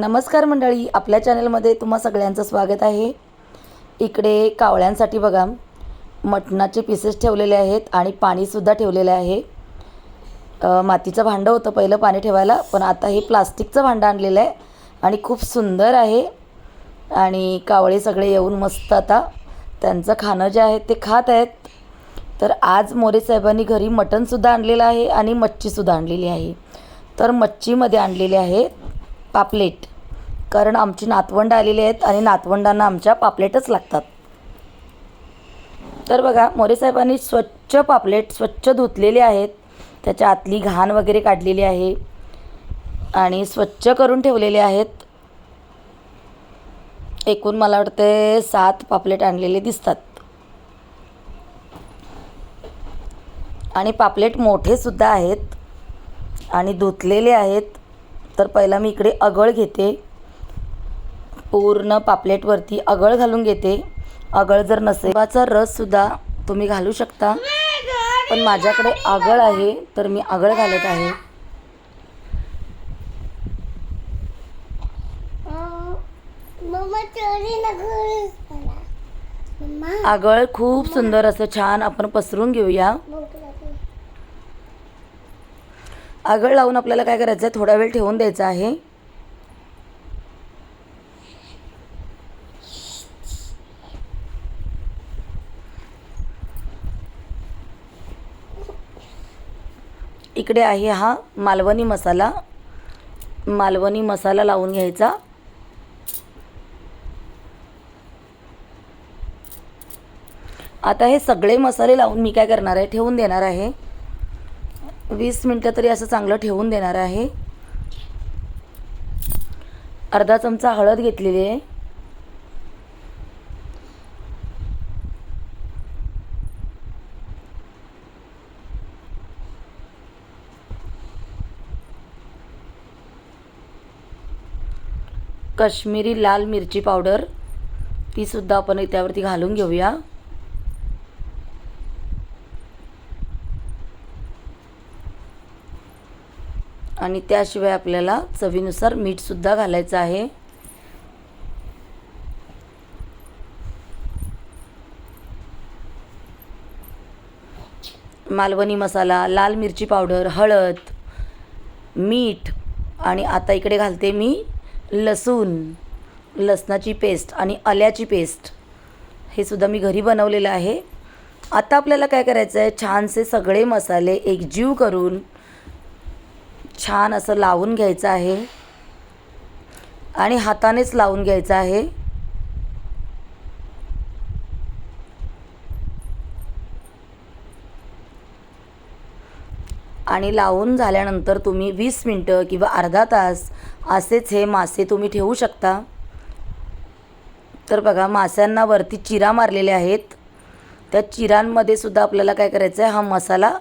नमस्कार मंडळी आपल्या चॅनलमध्ये तुम्हा सगळ्यांचं स्वागत आहे. इकडे कावळ्यांसाठी बघा मटणाचे पीसेस ठेवलेले आहेत आणि पाणीसुद्धा ठेवलेलं आहे. मातीचं भांडं होतं पहिलं पाणी ठेवायला पण आता हे प्लास्टिकचं भांडं आणलेलं आहे आणि खूप सुंदर आहे. आणि कावळे सगळे येऊन मस्त आता त्यांचं खाणं जे आहे ते खात आहेत. तर आज मोरे साहेबांनी घरी मटणसुद्धा आणलेलं आहे आणि मच्छीसुद्धा आणलेली आहे. तर मच्छीमध्ये आणलेले आहे पापलेट. कारण आमची नातवंड आलेली आहेत आणि नातवंडांना आमच्या पापलेटच लागतात. तर बघा मोरे साहेबांनी स्वच्छ पापलेट स्वच्छ धुतलेले आहेत. त्याच्या आतली घाण वगैरे काढलेली आहे आणि स्वच्छ करून ठेवलेले आहेत. एकूण मला वाटते सात पापलेट आणलेले दिसतात. आणि पापलेट मोठेसुद्धा आहेत आणि धुतलेले आहेत. तर पहिला मी इकडे अगळ घेते. पूर्ण पापलेटवरती अगळ घालून घेते. अगळ जर नसेल रस रससुद्धा तुम्ही घालू शकता. पण माझ्याकडे आगळ आहे तर मी आगळ घालत आहे. आगळ खूप सुंदर असं छान आपण पसरून घेऊया. आगळ लावून आपल्याला काय करायचं आहे थोडा वेळ ठेवून द्यायचा आहे. इकडे आहे हा मालवणी मसाला. मालवणी मसाला लावून घ्यायचा. आता हे सगळे मसाले लावून मी काय करणार आहे? ठेवून देणार आहे. वीस मिनटं तरी असं चांगलं ठेवून देणार आहे. अर्धा चमचा हळद घेतलेली आहे. कश्मीरी लाल मिरची पावडर तीसुद्धा आपण त्यावरती घालून घेऊया. आणि त्याशिवाय आपल्याला चवीनुसार मीठसुद्धा घालायचं आहे. मालवणी मसाला लाल मिरची पावडर हळद मीठ आणि आता इकडे घालते मी लसूण लसणाची पेस्ट आणि आल्याची पेस्ट हे सुद्धा मी घरी बनवलेलं आहे. आता आपल्याला काय करायचं आहे? छानसे सगळे मसाले एकजीव करून छान असं लावून घ्यायचं आहे. आणि हातानेच लावून घ्यायचं आहे. आणि लावून झाल्यानंतर तुम्ही वीस मिनटं किंवा अर्धा तास असेच हे मासे तुम्ही ठेवू शकता. तर बघा माशांना वरती चिरा मारलेले आहेत. त्या चिरांमध्ये सुद्धा आपल्याला काय करायचं आहे हा मसाला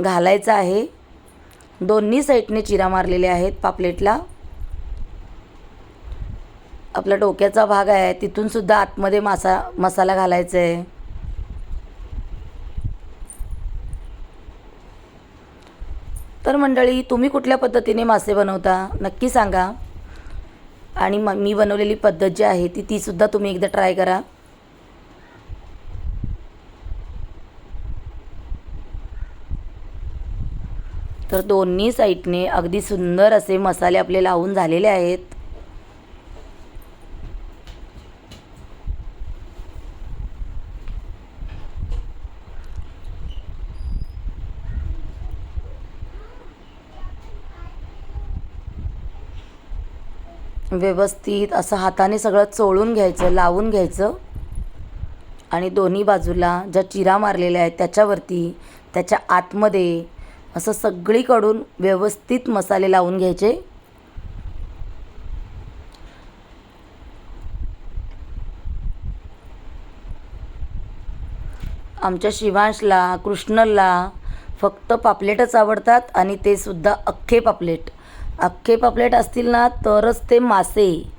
घालायचा आहे. दोन्ही साईडने चिरा मारलेले आहेत पापलेटला. आपला डोक्याचा भाग आहे तिथून सुद्धा आतमध्ये मासा मसाला घालायचा आहे तर मंडळी तुम्ही कुठल्या पद्धतीने मासे बनवता? नक्की सांगा. आणि म मी बनवलेली पद्धत जी आहे ती तीसुद्धा तुम्ही एकदा ट्राय करा. तर दोन्ही साईडने अगदी सुंदर असे मसाले आपले लावून झालेले आहेत. व्यवस्थित असं हाताने सगळं चोळून घ्यायचं लावून घ्यायचं. आणि दोन्ही बाजूला ज्या चिरा मारलेल्या आहेत त्याच्यावरती त्याच्या आतमध्ये असं सगळीकडून व्यवस्थित मसाले लावून घ्यायचे. आमच्या शिवांशला कृष्णला फक्त पापलेटच आवडतात आणि ते सुद्धा अख्खे पापलेट. अख्खे पापलेट असतील ना तरच ते मासे.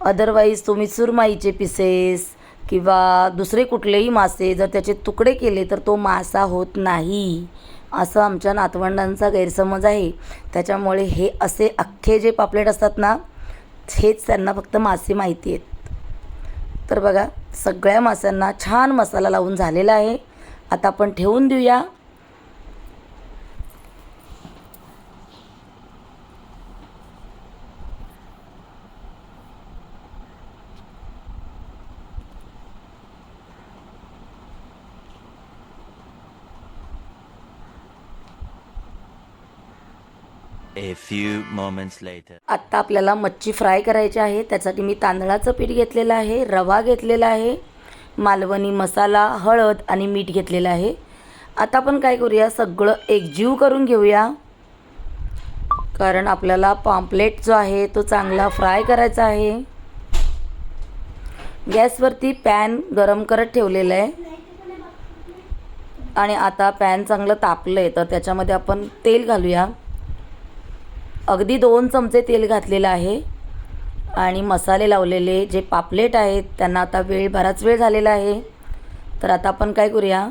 अदरवाईज तुम्ही सुरमाईचे पिसेस किंवा दुसरे कुठलेही मासे जर त्याचे तुकडे केले तर तो मासा होत नाही. असं आमच्या नातवंडांचा गैरसमज आहे. त्याच्यामुळे हे असे अख्खे जे पापलेट असतात ना हेच त्यांना फक्त मासे माहिती आहेत. तर बघा सगळ्या माशांना छान मसाला लावून झालेला आहे. आता आपण ठेवून देऊया. A few moments later. आत्ता आपल्याला मच्छी फ्राय करायची आहे. त्यासाठी मी तांदळाचं पीठ घेतलेलं आहे रवा घेतलेला आहे मालवणी मसाला हळद आणि मीठ घेतलेलं आहे. आता आपण काय करूया? सगळं एकजीव करून घेऊया. कारण आपल्याला पॉम्पलेट जो आहे तो चांगला फ्राय करायचा आहे. गॅसवरती पॅन गरम करत ठेवलेलं आहे. आणि आता पॅन चांगलं तापलं आहे तर त्याच्यामध्ये आपण तेल घालूया. अगदी दोन चमचे तेल घातलेलं आहे आणि मसाले लावलेले जे पापलेट आहेत त्यांना आता वेळ बराच वेळ झालेला आहे. तर आता आपण काय करूया?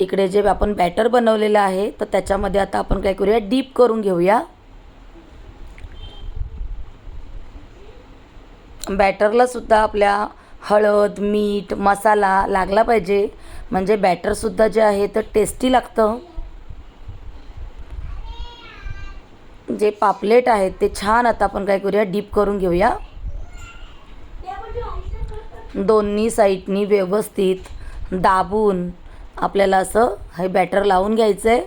इकडे जे आपण बॅटर बनवलेलं आहे तर त्याच्यामध्ये आता आपण काय करूया? डीप करून घेऊया. बॅटरला सुद्धा आपल्या हळद मीठ मसाला लागला पाहिजे. म्हणजे बॅटरसुद्धा जे आहे तर टेस्टी लागतं. जे पापलेट आहेत ते छान आता आपण काय करूया डीप करून घेऊया. दोन्ही साईडनी व्यवस्थित दाबून आपल्याला असं हे बॅटर लावून घ्यायचं आहे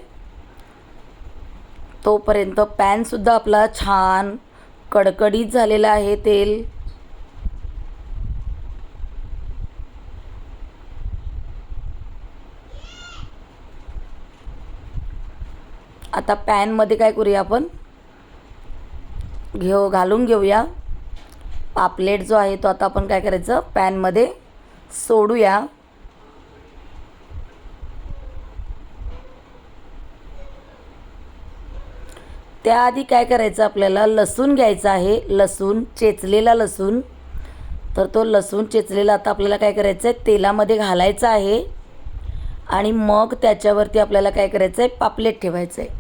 तोपर्यंत पॅनसुद्धा आपला छान कडकडीत झालेला आहे तेल. आता पॅनमध्ये काय करूया आपण? घेऊ घालून घेऊया. पापलेट जो आहे तो आता आपण काय करायचं? पॅनमध्ये सोडूया. त्याआधी काय करायचं आपल्याला? लसूण घ्यायचा आहे. लसूण चेचलेला लसूण. तर तो लसूण चेचलेला आता आपल्याला काय करायचं आहे तेलामध्ये घालायचा आहे. आणि मग त्याच्यावरती आपल्याला काय करायचं आहे पापलेट ठेवायचं आहे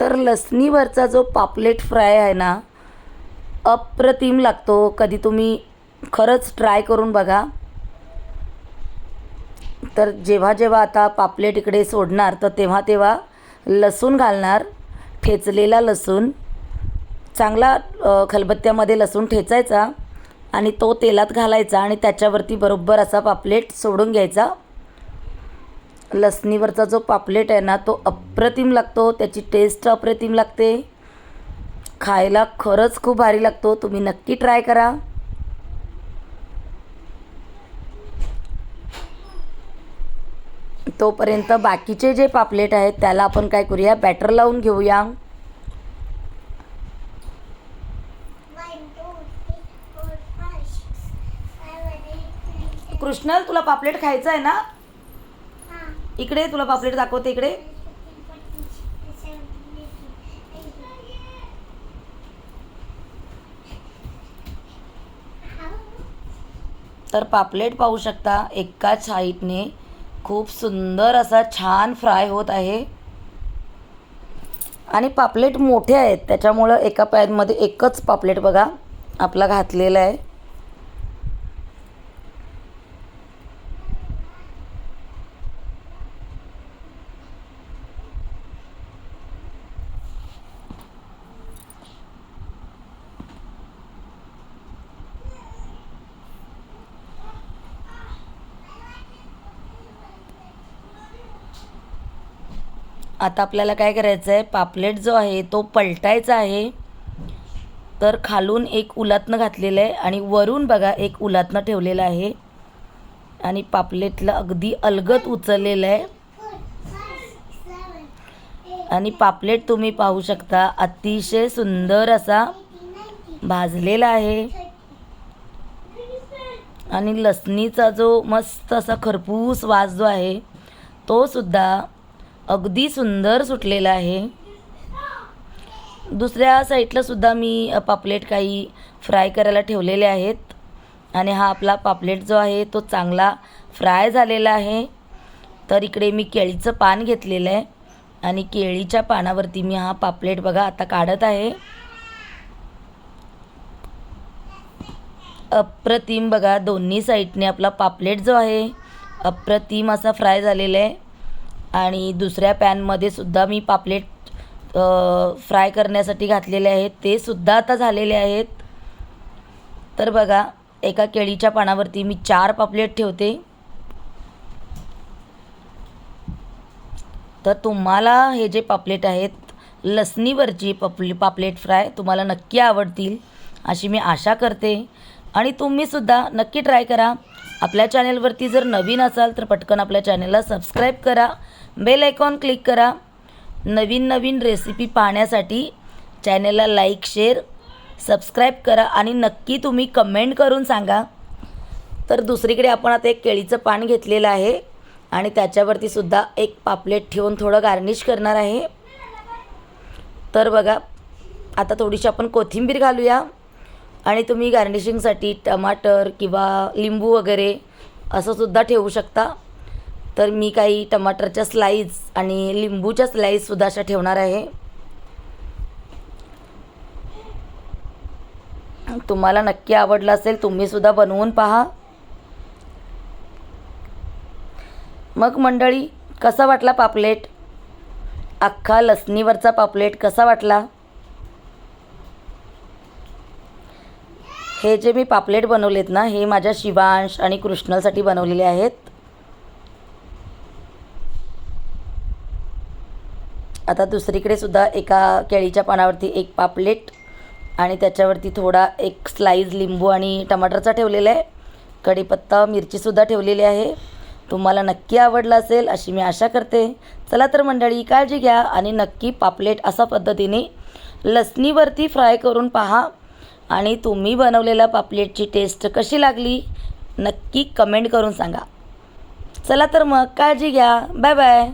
तर लसणीवरचा जो पापलेट फ्राय आहे ना अप्रतिम लागतो. कधी तुम्ही खरंच ट्राय करून बघा. तर जेव्हा जेव्हा आता पापलेट इकडे सोडणार तर तेव्हा तेव्हा लसूण घालणार. ठेचलेला लसूण. चांगला खलबत्त्यामध्ये लसूण ठेचायचा आणि तो तेलात घालायचा आणि त्याच्यावरती बरोबर असा पापलेट सोडून घ्यायचा. लसणीवरचा जो पापलेट आहे ना तो अप्रतिम लागतो. त्याची टेस्ट अप्रतिम लागते. खायला खरंच खूप भारी लागतो. तुम्ही नक्की ट्राय करा. तोपर्यंत बाकीचे जे पापलेट आहेत त्याला आपण काय करूया? बॅटर लावून घेऊया. कृष्णल तुला पापलेट खायचं आहे ना. इकडे तुला पापलेट दाखवते इकडे. तर पापलेट पाहू शकता एकाच हाईटने खूप सुंदर असा छान फ्राय होत आहे. आणि पापलेट मोठे आहेत त्याच्यामुळं एका पॅनमध्ये एकच पापलेट बघा आपला घातलेला आहे. आता आपल्याला काय करायचं आहे? पापलेट जो आहे तो पलटायचा आहे. तर खालून एक उलातनं घातलेलं आहे आणि वरून बघा एक उलातनं ठेवलेलं आहे. आणि पापलेटला अगदी अलगत उचललेलं आहे. आणि पापलेट तुम्ही पाहू शकता अतिशय सुंदर असा भाजलेला आहे. आणि लसणीचा जो मस्त असा खरपूस वास जो आहे तो सुद्धा अगदी सुंदर सुटलेलं आहे. दुसऱ्या साईडला सुद्धा मी पापलेट काही फ्राय करायला ठेवलेले आहेत. आणि हा आपला पापलेट जो आहे तो चांगला फ्राय झालेला आहे. तर इकडे मी केळीचं पान घेतलेलं आहे. आणि केळीच्या पानावरती मी हा पापलेट बघा आता काढत आहे. अप्रतिम बघा दोन्ही साईडने आपला पापलेट जो आहे अप्रतिम असा फ्राय झालेला आहे. आणि दुसऱ्या पॅनमध्ये सुद्धा मी पापलेट फ्राय करण्यासाठी घातलेले आहेत. ते सुद्धा आता झालेले आहेत. तर बघा एका केळीच्या पानावरती मी चार पापलेट ठेवते. तर तुम्हाला हे जे पापलेट आहेत लसणीवरची पपली पापलेट फ्राय तुम्हाला नक्की आवडतील अशी मी आशा करते. आणि तुम्हीसुद्धा नक्की ट्राय करा. आपल्या चॅनेलवरती जर नवीन असाल तर पटकन आपल्या चॅनेलला सबस्क्राईब करा. बेल आयकॉन क्लिक करा. नवीन नवीन रेसिपी पाहण्यासाठी चॅनेलला लाईक शेअर सबस्क्राईब करा आणि नक्की तुम्ही कमेंट करून सांगा. तर दुसरीकडे आपण आता एक केळीचं पान घेतलेलं आहे आणि त्याच्यावरती सुद्धा एक पापलेट ठेवून थोडं गार्निश करणार आहे. तर बघा आता थोडीशी आपण कोथिंबीर घालूया आणि तुम्ही गार्निशिंगसाठी टमाटर किंवा लिंबू वगैरे असं सुद्धा ठेवू शकता. तर मी काही टमाटरच्या स्लाईस आणि लिंबूच्या स्लाईससुद्धा अशा ठेवणार आहे. तुम्हाला नक्की आवडलं असेल तुम्हीसुद्धा बनवून पहा. मग मंडळी कसा वाटला पापलेट? अख्खा लसणीवरचा पापलेट कसा वाटला? हे जे मी पापलेट बनवलेत ना हे माझ्या शिवांश आणि कृष्णलसाठी बनवलेले आहेत. आता दुसरीकडे सुद्धा एका केळीच्या पानावरती एक पापलेट आणि त्याच्यावरती थोडा एक स्लाईज लिंबू आणि टमाटरचा ठेवलेला आहे. कढीपत्ता मिरचीसुद्धा ठेवलेली आहे. तुम्हाला नक्की आवडला असेल अशी मी आशा करते. चला तर मंडळी काळजी घ्या आणि नक्की पापलेट असा पद्धतीने लसणीवरती फ्राय करून पहा. आणि तुम्ही बनवलेल्या पापलेटची टेस्ट कशी लागली नक्की कमेंट करून सांगा. चला तर मग काळजी घ्या. Bye bye